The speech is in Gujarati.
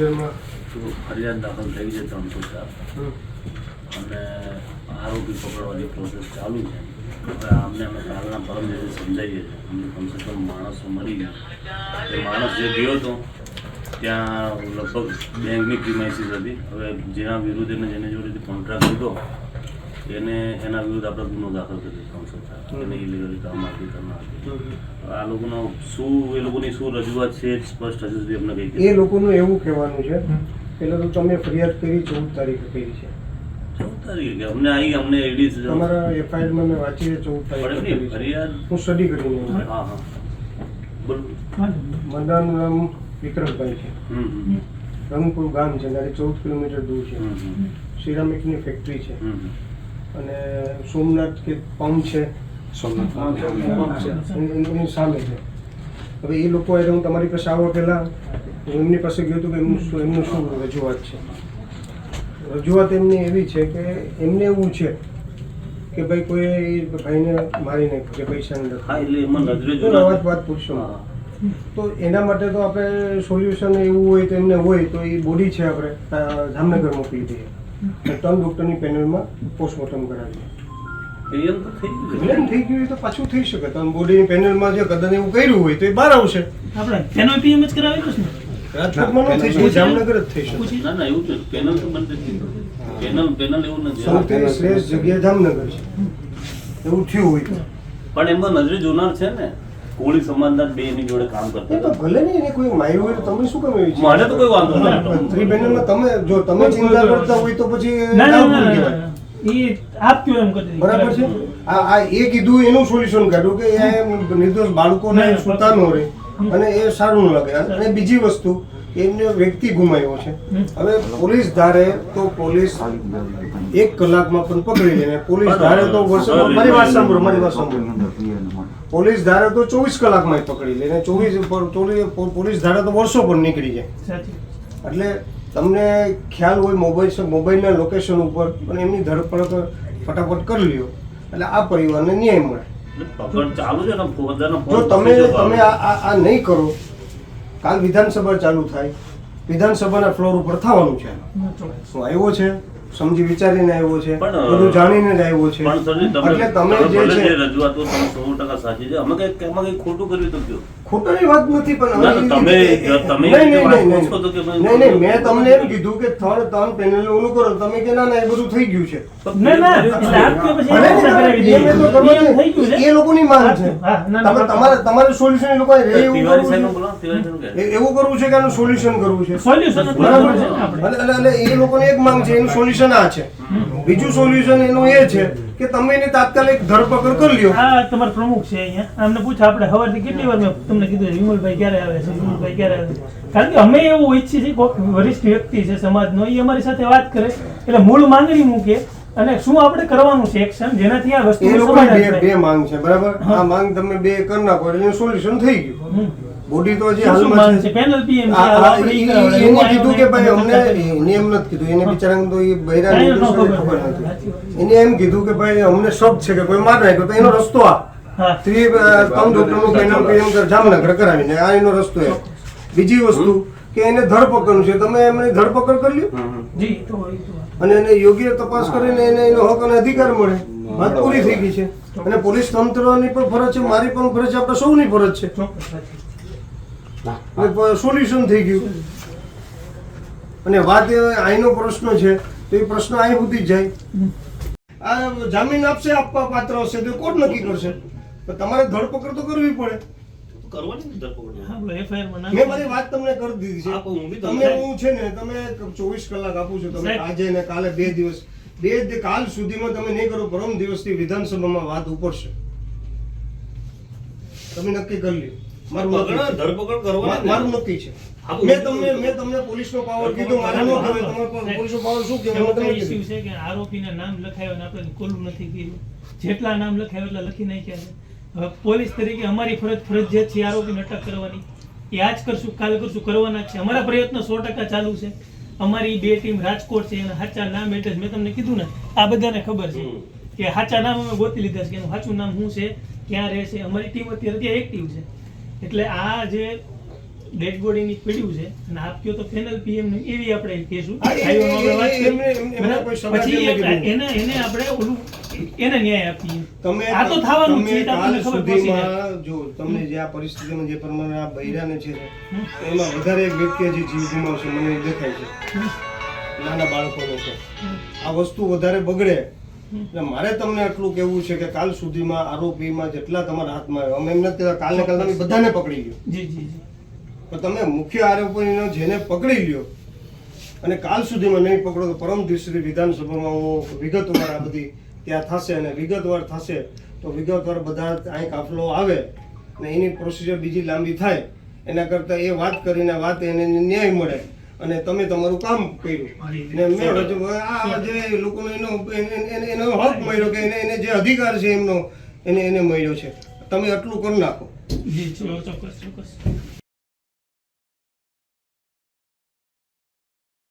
પ્રોસિજરમાં ફરિયાદ દાખલ થઈ છે ત્રણસો ચાર અને આરોપી પકડવાની પ્રોસેસ ચાલુ છે. હવે આમને અમે કાલના પરમ દિવસે સમજાવીએ છીએ. અમને કમસે કમ માણસો મરી ગયા. એ માણસ જે ગયો હતો ત્યાં લગભગ બેંકની પ્રિમાઇસીસ હતી. હવે જેના વિરુદ્ધ એને જેને જોડેથી કોન્ટ્રાક્ટ લીધો એને એના વિરુદ્ધ આપણે ગુનો દાખલ કર્યો ત્રણસો ચાર એને ઇલીગલી કામ આપી કરનાર આ લોકોનો શું એ લોકોની શું રજૂઆત છે સ્પષ્ટ હજુ સુધી અમને કહી એ લોકોનું એવું કહેવાનું છે પેલા તો તમે ફરિયાદ કરી ચૌદ તારીખે કરી છે. ચૌદ તારીખે કે? અમને આવી અમને એડી તમારા એફઆઈઆરમાં મેં વાંચી ચૌદ પડે તારીખે નહીં કરી છે. ફરિયાદ? હું સ્ટડી હા મારું નામ વિક્રમભાઈ છે. રંગપુર ગામ છે ત્યાંથી ચૌદ કિલોમીટર દૂર છે. સિરામિકની સિરામિકની ફેક્ટરી છે. અને સોમનાથ કે પંપ છે. સોમનાથ એની- સામે છે. હવે એ લોકો એટલે હું તમારી પાસે આવવા પહેલાં હું એમની પાસે ગયો હતો કે એમનું શું એમનું શું રજૂઆત છે? રજૂઆત એમની એવી છે કે એમને એવું છે કે ભાઈ કોઈ ભાઈને મારી નાખ્યો કે જોયા વાત વાત પૂછશો. હા. તો એના માટે તો આપણે સોલ્યુશન એવું હોય તો એમને હોય તો એ બોડી છે આપણે જામનગર મોકલી દઈએ. ત્રણ ડોક્ટરની પેનલમાં પોસ્ટમોર્ટમ કરાવીએ એ થઈ ગયું. ક્લેમ થઈ ગયું હોય તો પાછું થઈ શકે. તમે બોડીની પેનલમાં જે કદાચ એવું કર્યું હોય તો એ બહાર આવશે. આપણે તેનો પીએમ જ કરાવેલું છે રાજકોટમાં ન થઈ શકે જામનગર જ થઈ શકે. ના ના એવું છે પેનલ તો બનતી જ પેનલ પેનલ એવું નથી. સૌથી શ્રેષ્ઠ જગ્યા જામનગર છે. એવું થયું હોય તો. પણ એમાં નજરે જોનાર છે ને. કોળી સમાજના બે એની જોડે કામ કરતા તો ભલે નહીં એને કોઈ માર્યું હોય તો તમે શું કામ એવી મને તો કોઈ વાંધો નહીં. ત્રિબેનલમાં તમે જો તમે ચિંતા કરતા હોય તો પછી ના ના ના, ના કહેવાય. ના. એ આપ કયો એમ કરી બરાબર છે? આ આ એ કીધું એનું સોલ્યુશન કાઢ્યું કે એ નિર્દોષ બાળકોને ના, સુતા ન રહે અને એ સારું લાગે. અને બીજી વસ્તુ એમને વ્યક્તિ ગુમાવ્યો છે. હવે પોલીસ ધારે તો પોલીસ એક કલાકમાં પણ પકડી લે ને પોલીસ ધારે તો વર્ષોમાં મારી વાત સાંભળો મારી વાત સાંભળો. પોલીસ ધારે તો ચોવીસ કલાકમાં પકડી લે ને ચોવીસ ચોવીસ પોલીસ ધારે તો વર્ષો પણ નીકળી જાય. એટલે તમને ખ્યાલ હોય મોબાઈલ મોબાઈલના લોકેશન ઉપર પણ એમની ધરપકડ ફટાફટ કરી લ્યો. એટલે આ પરિવારને ન્યાય મળે. પકડ ચાલુ છે ને ફોજદારનો જો તમે તમે આ આ આ નહીં કરો કાલ વિધાનસભા ચાલુ થાય વિધાનસભાના ફ્લોર ઉપર થવાનું છે. હું આવ્યો છે? સમજી વિચારીને આવ્યો છે? બધું જાણીને જ આવ્યો છે. એટલે તમે જે છે રજૂઆતો તમે સો ટકા સાચી છે અમે કઈ એમાં કઈ ખોટું કર્યું તો કયો? ખોટાની વાત નથી પણ તમે- તમે નહીં, નહીં, વાત નહીં, પૂછો તો કે નહીં નહીં મેં તમને એમ કીધું કે થર્ડ ટર્ન પેનલ ઓલું કરો તમે કે ના ના એ બધું થઈ ગયું છે. ના ના એટલે એ લોકોની માંગ છે. તમે તમારે તમારે સોલ્યુશન એ લોકો એવું કરવું છે. કે એ- એવું કરવું છે કે આનું સોલ્યુશન કરવું છે. સોલ્યુશન બરાબર છે અને એ લોકોની એક માંગ છે એનું સોલ્યુશન આ છે. બીજું સોલ્યુશન એનું એ છે કે તમે એને તાત્કાલિક ધરપકડ કરી લ્યો. હા તમારા પ્રમુખ છે અહીંયા. અમને પૂછ આપણે સવારથી કેટલી વાર મેં તમને કીધું વિમલભાઈ ક્યારે આવે છે વિમલભાઈ ક્યારે આવે છે? કારણ કે અમે એવું ઈચ્છીએ છીએ કોઈ વરિષ્ઠ વ્યક્તિ છે સમાજનો એ અમારી સાથે વાત કરે એટલે મૂળ માંગણી મૂકે અને શું આપણે કરવાનું છે એક્શન જેનાથી આ વસ્તુ બે બે માંગ છે બરાબર? આ માંગ તમે બે કરી નાખો એટલે સોલ્યુશન થઈ ગયું. બોડી તો જે હાલમાં છે. પેનલ પીએમ એને કીધું કે ભાઈ અમને એને એમ નથી કીધું. એને બિચારાને તો એ બૈરા કાંઈ ન નિર્દોષને ખબર. ખબર નથી. એને એમ કીધું કે ભાઈ અમને શક છે કે કોઈ માર નાખ્યો તો એનો રસ્તો આ. ત્રી ત્રણ ડોક્ટરનું પેનલ પીએમ કર જામનગર કરાવીને આ એનો રસ્તો એ. બીજી વસ્તુ કે એને ધરપકડનું છે. તમે એમની ધરપકડ કરી લ્યો. અને એને યોગ્ય તપાસ કરીને એને એનો હક અને અધિકાર મળે. વાત પૂરી થઈ ગઈ છે. અને પોલીસ તંત્રની પણ ફરજ છે મારી પણ ફરજ છે આપણે સૌની ફરજ છે. સોલ્યુશન થઈ ગયું. અને વાત એ અહીંનો પ્રશ્ન છે તો એ પ્રશ્ન અહીં સુધી જ જાય. આ જામીન આપશે આપવા પાત્ર હશે તો કોર્ટ નક્કી કરશે. તો તમારે ધરપકડ તો કરવી પડે. ધરપકડ. આપણો FIR માં મેં મારી વાત તમને કરી દીધી આપો, હું બી છે તમને- હું છે ને તમે ચોવીસ કલાક આપું છું. તમે આજે ને કાલે બે દિવસ. બે કાલ સુધીમાં તમે નહીં કરો પરમ દિવસથી વિધાનસભામાં વાત ઉપડશે. તમે નક્કી કરી લ્યો. મારું નક્કી ધરપકડ કરવાની. મારું નક્કી છે. મેં તમને મેં તમને પોલીસનો પાવર કીધું મારે ન કહેવાય તમારે પોલીસનો પાવર શું કહેવાય? મેં તમને કીધું. છે કે આરોપીના નામ લખાયો ને આપણે કોલું નથી કર્યું? જેટલા નામ લખાયો એટલા લખી નાખ્યા છે. હવે પોલીસ તરીકે અમારી ફરજ ફરજિયાત છે આરોપીને અટક કરવાની. એ આજ કરશું કાલ કરશું કરવાના છે. અમારા પ્રયત્નો સો ટકા ચાલુ છે. અમારી બે ટીમ રાજકોટ છે એના સાચા નામ એટલે મેં તમને કીધું ને આ બધાને ખબર છે કે સાચા નામ અમે ગોતી લીધા છે કે એનું સાચું નામ શું છે ક્યાં રહેશે અમારી ટીમ અત્યારે ત્યાં એક્ટિવ છે. એટલે આ જે ડેડ બોડીની પડ્યું છે. અને આપ કયો તો ફેનલ પીએમ એવી આપણે કહેશું. પછી? એને એને આપણે ઓલું એને ન્યાય આપીએ. તમે આ તો થવાનું છે, એ તો આપણને કાલ ખબર પડી જાય. સુધીમાં જો તમને જે આ પરિસ્થિતિમાં જે પ્રમાણે આ બૈરાને છે એમાં વધારે એક વ્યક્તિ હજી જીવ ગુમાવશે મને દેખાય છે. નાના બાળકોનો છે આ વસ્તુ વધારે બગડે. એટલે મારે તમને આટલું કેવું છે કે કાલ સુધીમાં આરોપીમાં જેટલા તમારા હાથમાં આવે અમે એમ નથી કાલે કાલે કાલ તમે બધાને પકડી ગયો. જી જી. પણ તમે મુખ્ય આરોપીનો જેને પકડી લ્યો અને કાલ સુધીમાં નહીં પકડો તો પરમ દિવસની વિધાનસભામાં હું વિગતવાર આ બધી ત્યાં થશે અને વિગતવાર થશે તો વિગતવાર બધા અહીં કાફલો આવે અને એની પ્રોસિજર બીજી લાંબી થાય. એના કરતાં એ વાત કરીને વાત એને ન્યાય મળે. અને તમે તમારું કામ કર્યું. ને મેં હજુ આ જે લોકોનો એનો એને- એને- એનો હક મળ્યો કે એને એને જે અધિકાર છે એમનો એને એને મળ્યો છે. તમે આટલું કરી નાખો. જી ચોક્કસ ચોક્કસ.